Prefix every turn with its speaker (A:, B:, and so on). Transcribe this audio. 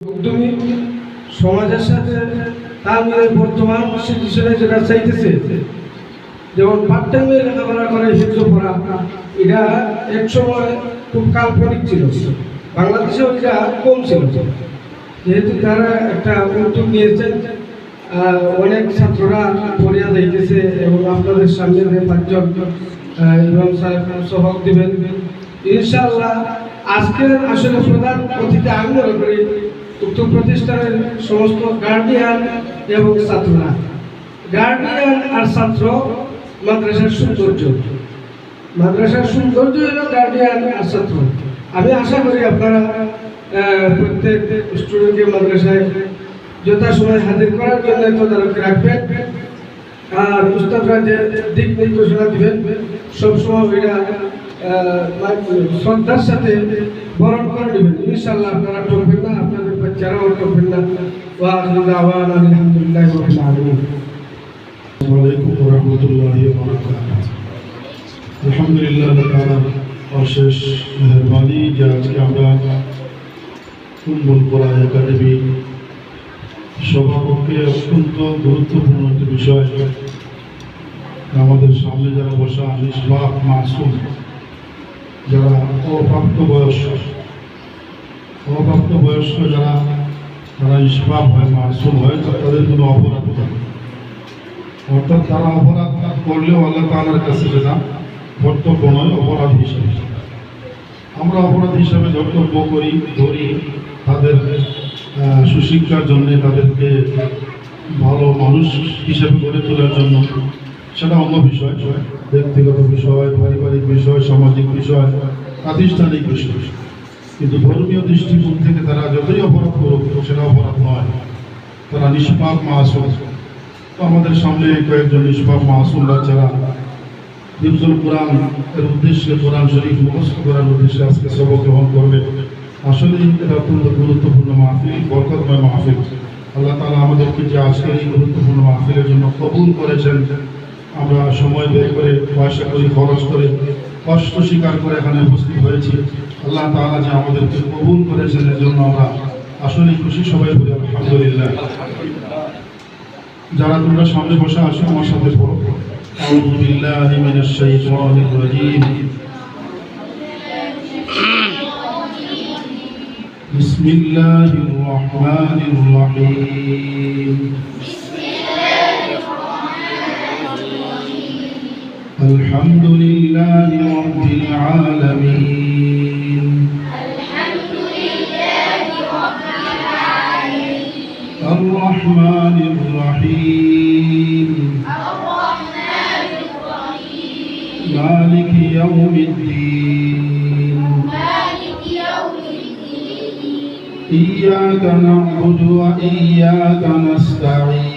A: উদ্যমী সমাজের সাথে তাল মিলে বর্তমান সিচুয়েশনে যেটা চাইতেছে, যেমন পার্ট টাইমে লেখাপড়া করে হিন্দু পড়া, এটা এক সময় খুব কাল্পনিক ছিল। বাংলাদেশে ওইটা কম ছিল। যেহেতু তারা একটা উদ্যোগ নিয়েছেন অনেক ছাত্ররা পড়িয়া যাইতেছে এবং আপনাদের সামনে পাঁচজন ইমাম সাহেব সহক দিবেন। ইনশাআল্লাহ আজকের আসলে প্রধান অতিথি আমি মনে করি উক্ত প্রতিষ্ঠানের সমস্ত গার্ডিয়ান এবং ছাত্ররা। গার্ডিয়ান আর ছাত্র মাদ্রাসার সৌন্দর্য। মাদ্রাসার সৌন্দর্য হলো গার্ডিয়ান আর ছাত্র। আমি আশা করি আপনারা প্রত্যেক স্টুডেন্টকে মাদ্রাসায় যথাসময় হাজির করার জন্য তদারকি রাখবেন। আর উস্তাদরা যে দিক নির্দেশনা দিবেন, সবসময় মানে শ্রদ্ধার সাথে বরণ করে নেবেন। ইনশাল্লাহ আপনারা টকবেন না আপনাদের বাচ্চারাও টকবেন না ওয়া আখিরু দাওয়ানা আলহামদুলিল্লাহি রাব্বিল আলামিন
B: عليكم ورحمة الله وبركاته আলহামদুলিল্লাহ তাআলার অশেষ মেহরবানি যে আজকে আমরা উন্মুল করা একাডেমি সভাপক্ষে অত্যন্ত গুরুত্বপূর্ণ একটি বিষয় আমাদের সামনে যারা বসা নিষ্পাপ মাসুম যারা অপ্রাপ্ত বয়স্ক অপ্রাপ্ত বয়স্ক যারা তারা নিষ্পাপ হয় মাসুম হয় তাদের কোনো অপরাধ থাকে। অর্থাৎ তারা অপরাধ করলেও আল্লাহ তাআলার কাছে সেটা কর্তব্য নয়, অপরাধ হিসাবে। আমরা অপরাধ হিসাবে কর্তব্য করি, ধরি, তাদের সুশিক্ষার জন্য, তাদেরকে ভালো মানুষ হিসেবে গড়ে তোলার জন্য। সেটা অন্য বিষয়, ব্যক্তিগত বিষয়, পারিবারিক বিষয়, সামাজিক বিষয় প্রাতিষ্ঠানিক বিষয়। কিন্তু ধর্মীয় দৃষ্টিকোণ থেকে তারা যতই অপরাধ করুক সেটা অপরাধ নয়। তারা নিষ্পাপ মাসুম। তো আমাদের সামনে কয়েকজন নিষ্পাপ মাসুম বাচ্চারা হিফজুল কোরআন এর উদ্দেশ্যে কোরআন শরীফ মুখস্থ করার উদ্দেশ্যে আজকে সবক গ্রহণ করবে। আসলে এটা অত্যন্ত গুরুত্বপূর্ণ মাহফিল, বরকতময় মাহফিল। আল্লাহ তালা আমাদেরকে যে আজকের এই গুরুত্বপূর্ণ মাহফিলের জন্য কবুল করেছেন, আমরা সময় বের করে পয়সা করি খরচ করে কষ্ট স্বীকার করে এখানে উপস্থিত হয়েছি আল্লাহ তাআলা যে আমাদেরকে কবুল করেছেন এর জন্য আমরা আসলে খুশি সবাই বলি আলহামদুলিল্লাহ যারা তোমরা সামনে বসে আসো আমার সাথে পড়ো أعوذ بالله من الشيطان الرجيم بسم الله الرحمن الرحيم الحمد لله الرحمن الرحيم. مالك يوم الدين. إياك نعبد وإياك نستعين.